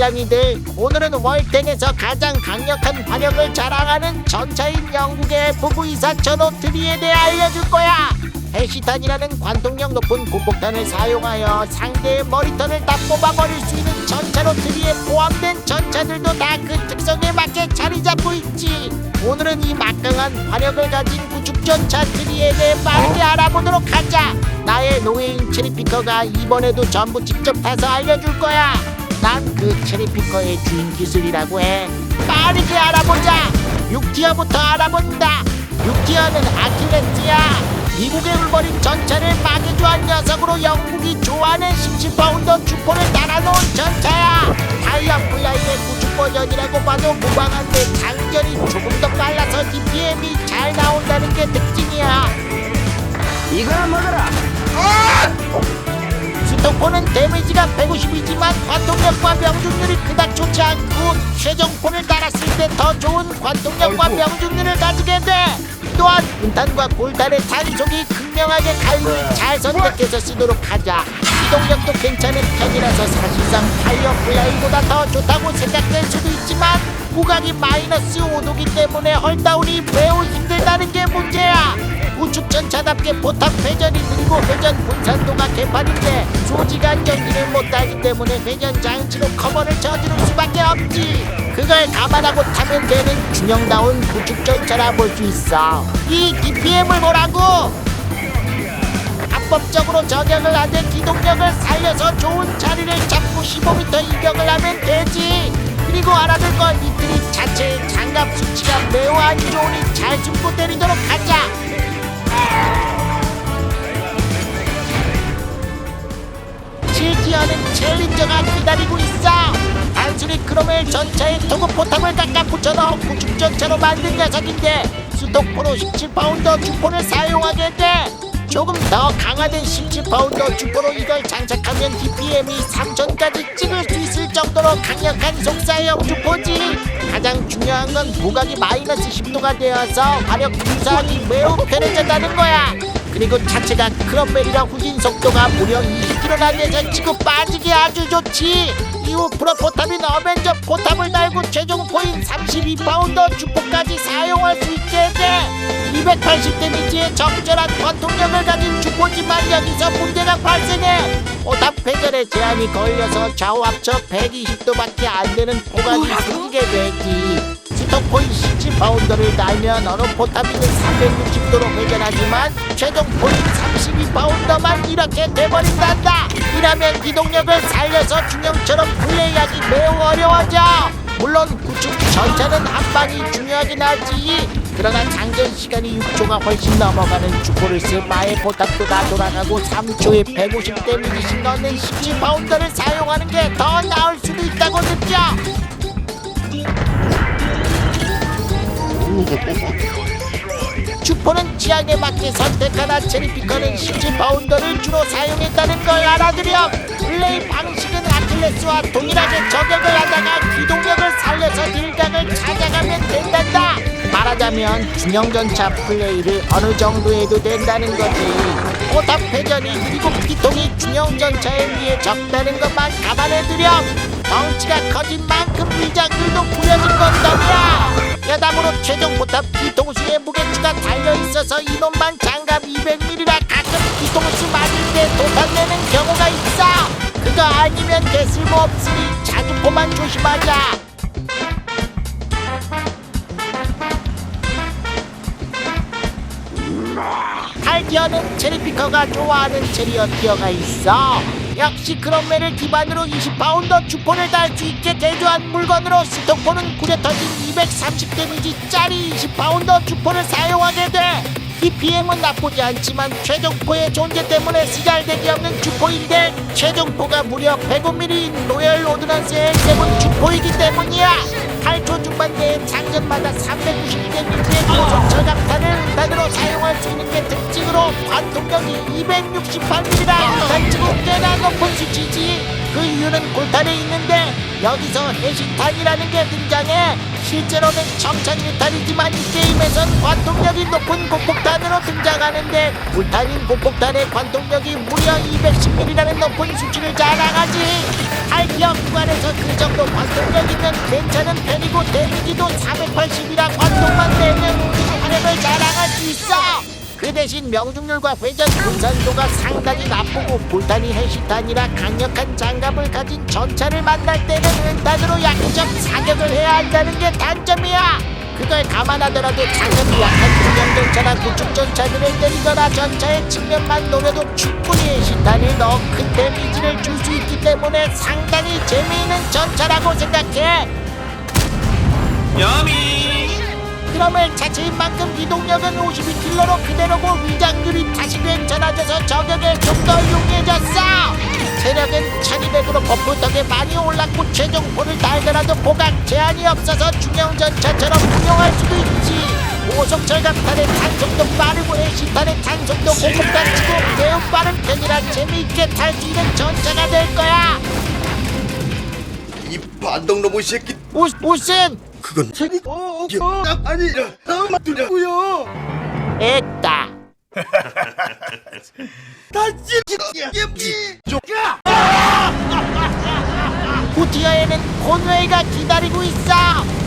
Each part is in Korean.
고양이들 오늘은 월땡에서 가장 강력한 화력을 자랑하는 전차인 영국의 부부이사 전호트리에 대해 알려줄 거야. 해시탄이라는 관통력 높은 고폭탄을 사용하여 상대의 머리털을 다 뽑아버릴 수 있는 전차로 트리에 포함된 전차들도 다 그 특성에 맞게 자리 잡고 있지. 오늘은 이 막강한 화력을 가진 구축 전차 트리에 대해 빠르게 알아보도록 하자. 나의 노예인 체리피커가 이번에도 전부 직접 타서 알려줄 거야 난 그 체리피커의 주인 기술이라고 해. 빠르게 알아보자. 6티어부터 알아본다. 6티어는 아킬레스야. 미국의 울버린 전차를 마개조한 녀석으로 영국이 좋아하는 17파운더 주포를 달아놓은 전차야. 타이어 플라이의 구축 버전이라고 봐도 무방한데 장전이 조금 더 빨라서 DPM이 잘 나온다는 게 특징이야. 이거나 먹어라. 스토포는 데미지가 150이지만 관통력과 명중률이 그닥 좋지 않고 최종폰을 달았을 때 더 좋은 관통력과 아이고. 명중률을 가지게 돼. 또한 분탄과 골단의 단속이 극명하게 갈리 잘 선택해서 쓰도록 하자 이동력도 괜찮은 편이라서 사실상 타이어 플라이보다 더 좋다고 생각될 수도 있지만 후각이 마이너스 5도기 때문에 헐다운이 매우 힘들다는 게 문제야. 우측 전차답게 포탑 회전이 느리고 회전 분산도가 개판인데 소지간 전기를 못하기 때문에 회전 장치로 커버를 저지를 수밖에 없지. 그걸 감안하고 타면 되는 균형다운 우측 전차라 볼 수 있어. 이 DPM을 보라고 합법적으로 저격을 하되 기동력을 살려서 좋은 자리를 잡고 15m 이격을 하면 되지. 그리고 알아둘 건 이들이 자체의 장갑 수치가 매우 안 좋으니 잘 숨고 때리도록 하자. 실티어는 챌린저가 기다리고 있어. 단순히 크롬의 전차에 토급 포탑을 깎아 붙여넣어 구축 전차로 만든 녀석인데 수독포로 17파운더 주포를 사용하게 돼 조금 더 강화된 17파운더 주포로 이걸 장착하면 DPM이 3000까지 찍을 수 있을 정도로 강력한 속사형 주포지. 가장 중요한 건 부각이 마이너스 10도가 되어서 화력 분산이 매우 편해졌다는 거야. 그리고 자체가 크롬벨이랑 후진 속도가 무려 20km나 돼서 치고 빠지기 아주 좋지. 이후 프로포탑인 어벤져 포탑을 달고 최종 포인 32파운더 주포까지 사용할 수 있게 돼 280 데미지의 적절한 관통력을 가진 주포지만 여기서 문제가 발생해 포탑 회전에 제한이 걸려서 좌우 합쳐 120도밖에 안 되는 포각이 생기게 되지. 스톱포인 17파운더를 달면 어느 포탑이든 360도로 회전하지만 최종 포인 32파운더만 이렇게 돼버린단다. 이라면 기동력을 살려서 중형처럼 플레이하기 매우 어려워져 물론 구축 전차는 한 방이 중요하긴 하지. 그러나 장전 시간이 6초가 훨씬 넘어가는 주포를 쓸 바에 포탑도 다 돌아가고 3초에 150 데미지씩 넣는 17파운더를 사용하는 게 더 나을 수도 있다고 느껴. 주포는 지향에 맞게 선택하나 체리피커는 17파운더를 주로 사용했다는 걸 알아들여. 플레이 방식은 아킬레스와 동일하게 저격을 말하자면 중형전차 플레이를 어느 정도 해도 된다는 거지. 포탑 회전이 그리고 피통이 중형전차에 비해 적다는 것만 감안해두렴. 덩치가 커진 만큼 위장들도 부려진 건덤이야 여담으로 최종 포탑 뒤통수에 무게추가 달려있어서 이놈만 장갑 200mm라 가끔 뒤통수 맞을 때 도탄내는 경우가 있어. 그거 아니면 개쓸모 없으니 자주포만 조심하자 탈티어는 체리피커가 좋아하는 체리어 티어가 있어. 역시 크롬멜을 기반으로 20파운더 주포를 달 수 있게 대조한 물건으로 스톡포는 구려 터진 230 데미지 짜리 20파운더 주포를 사용하게 돼. DPM은 나쁘지 않지만 최종포의 존재 때문에 쓰잘데기 없는 주포인데 최종포가 무려 105mm인 로열 오드넌스의 세븐 주포이기 때문이야 8초 중반대에 장전마다 390데미지의 고속 저장탄을 은탄으로 사용할 수 있는 게 특징으로 관통력이 268mm라 단치고 꽤나 높은 수치지 그 이유는 골탄에 있는데 여기서 해신탄이라는 게 등장해 실제로는 정찰 유탄이지만 이 게임에선 관통력이 높은 고폭탄으로 등장하는데 불탄인 고폭탄의 관통력이 무려 210mm라는 높은 수치를 자랑하지. 알기어 구간에서 그 정도 관통력이면 괜찮은 편이고 데미지도 480이라 관통만 되면 우주 화력을 자랑할 수 있어 그 대신 명중률과 회전 분산도가 상당히 나쁘고 불탄이 해시탄이라 강력한 장갑을 가진 전차를 만날 때는 은탄으로 약점 사격을 해야 한다는 게 단점이야. 그걸 감안하더라도 장갑이 약한 중형전차나 구축전차들을 때리거나 전차의 측면만 노려도 충분히 해시탄을 넣어 큰 데미지를 줄 수 있기 때문에 상당히 재미있는 전차라고 생각해. 야미 그럼을 자체인 만큼 기동력은 52킬로로 그대로고 위장률이 다시 괜찮아져서 저격에 좀 더 용이해졌어. 체력은 1200으로 버프 덕에 많이 올랐고 최종포를 달더라도 보각 제한이 없어서 중형 전차처럼 운용할 수도 있지. 고속 절각탄의 탄속도 빠르고 해시탄의 탄속도 고속탄 치고 매우 빠른 편이라 재미있게 탈 수 있는 전차가 될 거야. 이 반동 로봇 새끼. 무, 무슨 그건 재미 어, 어, 아니라 너무더라고요. 했다. 다시 예쁘지 후티어에는 콘웨이가 기다리고 있어.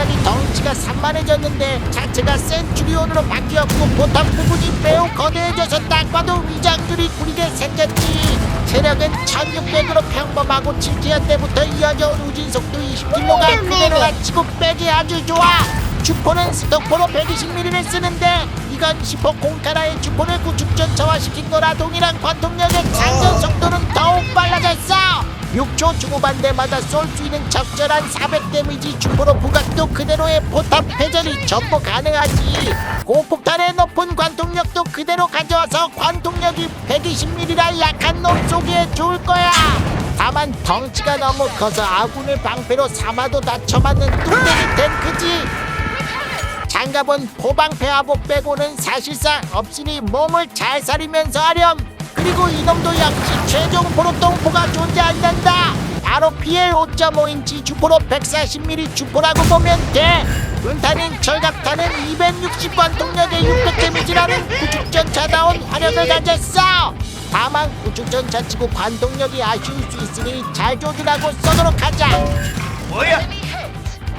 갑자기 덩치가 산만해졌는데 자체가 센츄리온으로 바뀌었고 보탑 부분이 매우 거대해져서 딱 봐도 위장줄이 구리게 생겼지. 체력은 1600으로 평범하고 7티어 때부터 이어져온 우진속도 20km가 그대로 갖추고 빼기 아주 좋아. 주포는 스톡포로 120mm를 쓰는데 이건 10호 공카라의 주포를 구축 전차화 시킨 거라 동일한 관통력의 장전 속도는 더욱 빨라졌어. 6초 중후반대마다 쏠 수 있는 적절한 400 데미지 주포로 부각도 그대로의 포탑 회전이 전부 가능하지. 고폭탄의 높은 관통력도 그대로 가져와서 관통력이 120mm라 약한 놈 쏘기에 좋을 거야. 다만 덩치가 너무 커서 아군을 방패로 삼아도 다쳐맞는 뚱땡이 탱크지. 장갑은 포방패하고 빼고는 사실상 없으니 몸을 잘 사리면서 하렴 그리고 이놈도 역시 최종 포로똥포가 존재한단다. 바로 PL 5.5인치 주포로 140mm 주포라고 보면 돼. 은탄인 철갑탄은 260 관통력의 600 데미지라는 구축전차다운 화력을 가졌어. 다만 구축전차 치고 관통력이 아쉬울 수 있으니 잘 조준하고 쏘도록 하자. 뭐야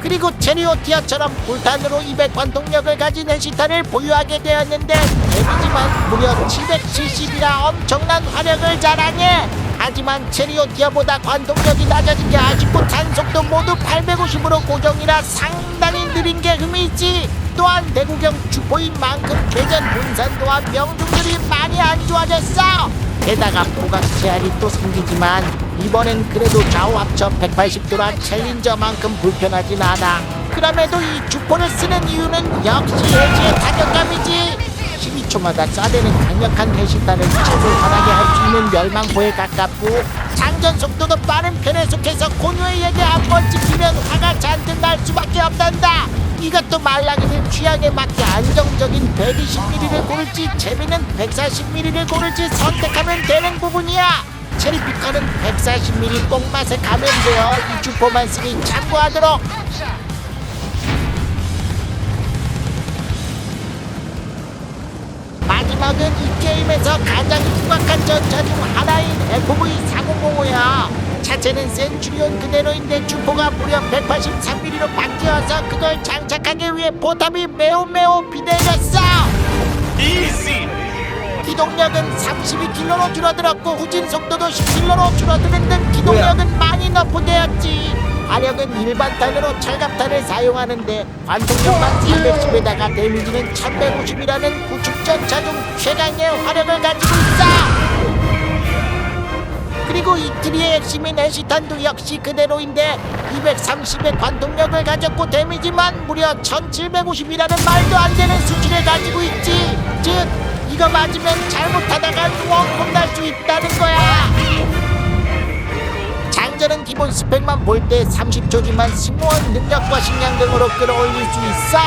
그리고 체리오티아처럼 불탄으로 200 관통력을 가진 해시탄을 보유하게 되었는데 데미지만 무려 770이라 엄청난 화력을 자랑해. 하지만 체리오티아보다 관통력이 낮아진 게 아쉽고 탄속도 모두 850으로 고정이라 상당히 느린 게 흠이지. 또한 대구경 주포인 만큼 회전 분산도와 명중률이 많이 안 좋아졌어. 게다가 보각 제한이 또 생기지만 이번엔 그래도 좌우 합쳐 180도라 챌린저만큼 불편하진 않아. 그럼에도 이 주포를 쓰는 이유는 역시 해지의 타격감이지. 12초마다 쏴대는 강력한 해시탄을 최고 환하게 할 수 있는 멸망포에 가깝고 장전 속도도 빠른 편에 속해서 고유에게 한번 찍히면 화가 잔뜩 날 수밖에 없단다. 이것도 말랑이는 취향에 맞게 안정적인 120mm를 고를지 재미는 140mm를 고를지 선택하면 되는 부분이야 체리피커는 140mm 뽕맛에 가면 돼요. 이 주포만 쓰니 참고하도록. 마지막은 이 게임에서 가장 흉악한 전차 중 하나인 FV-4005야. 차체는 센츄리온 그대로인데 주포가 무려 183mm로 바뀌어서 그걸 장착하기 위해 포탑이 매우 매우 비대해졌어. 이지 기동력은 32킬로로 줄어들었고 후진 속도도 10킬로로 줄어드는 등 기동력은 많이 너프되었지. 화력은 일반 탄으로 철갑탄을 사용하는데 관통력만 410에다가 데미지는 1150이라는 구축전차 중 최강의 화력을 가지고 있어. 그리고 이트리의 핵심인 애시탄도 역시 그대로인데 230의 관통력을 가졌고 데미지만 무려 1750이라는 말도 안 되는 수치를 가지고 있지 즉 이거 맞으면 잘못하다가 원콤 날 수 있다는 거야. 장전은 기본 스펙만 볼 때 30초지만 승무원 능력과 식량 등으로 끌어올릴 수 있어.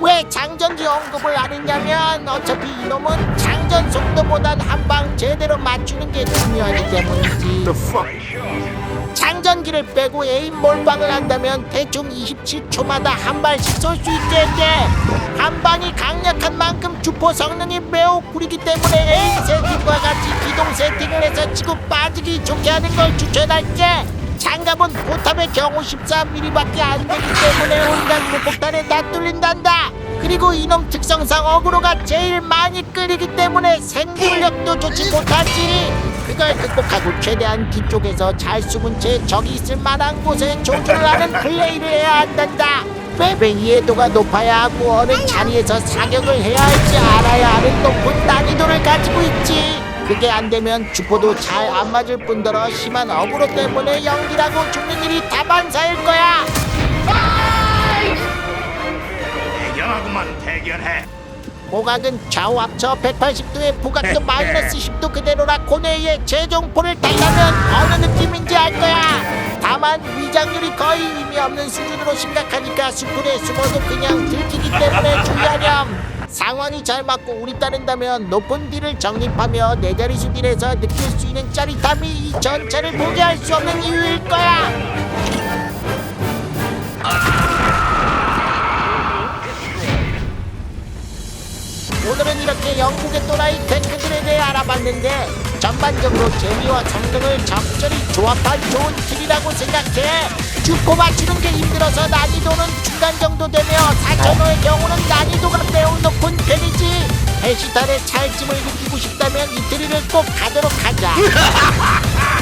왜 장전지 언급을 안 했냐면 어차피 이놈은 장전 속도보단 한 방 제대로 맞추는 게 중요하기 때문이지 장 충전기를 빼고 에임 몰빵을 한다면 대충 27초마다 한 발씩 쏠 수 있겠대. 한 방이 강력한 만큼 주포 성능이 매우 구리기 때문에 에임 세팅과 같이 기동 세팅을 해서 치고 빠지기 좋게 하는 걸 추천할게 장갑은 포탑의 경우 13mm밖에 안 되기 때문에 온갖 무폭탄에 다 뚫린단다. 그리고 이놈 특성상 어그로가 제일 많이 끌리기 때문에 생존력도 좋지 못하지. 그걸 극복하고 최대한 뒤쪽에서 잘 숨은 채 적이 있을 만한 곳에 조준을 하는 플레이를 해야 한단다. 맵의 이해도가 높아야 하고 어느 자리에서 사격을 해야 할지 알아야 하는 높은 난이도를 가지고 있지 그게 안 되면 주포도 잘 안 맞을 뿐더러 심한 어그로 때문에 연기라고 죽는 일이 다반사일 거야. 대견하구만 대견해. 모각은 좌우 합쳐 180도의 부각도 마이너스 10도 그대로라 고뇌의 재정포를 달라면 어느 느낌인지 알 거야. 다만 위장률이 거의 의미 없는 수준으로 심각하니까 수풀에 숨어도 그냥 들키기 때문에 주의하렴 상황이 잘 맞고 우리 따른다면 높은 딜을 정립하며 네 자릿수 딜에서 느낄 수 있는 짜릿함이 이 전체를 포기할 수 없는 이유일 거야. 오늘은 이렇게 영국의 또라이 탱크들에 대해 알아봤는데 전반적으로 재미와 성능을 적절히 조합한 좋은 킬이라고 생각해. 주포 맞추는 게 힘들어서 난이도는 중간 정도 되며 4천호의 경우는 난이도가 시탄의 찰짐을 느끼고 싶다면 이태리를 꼭 가도록 하자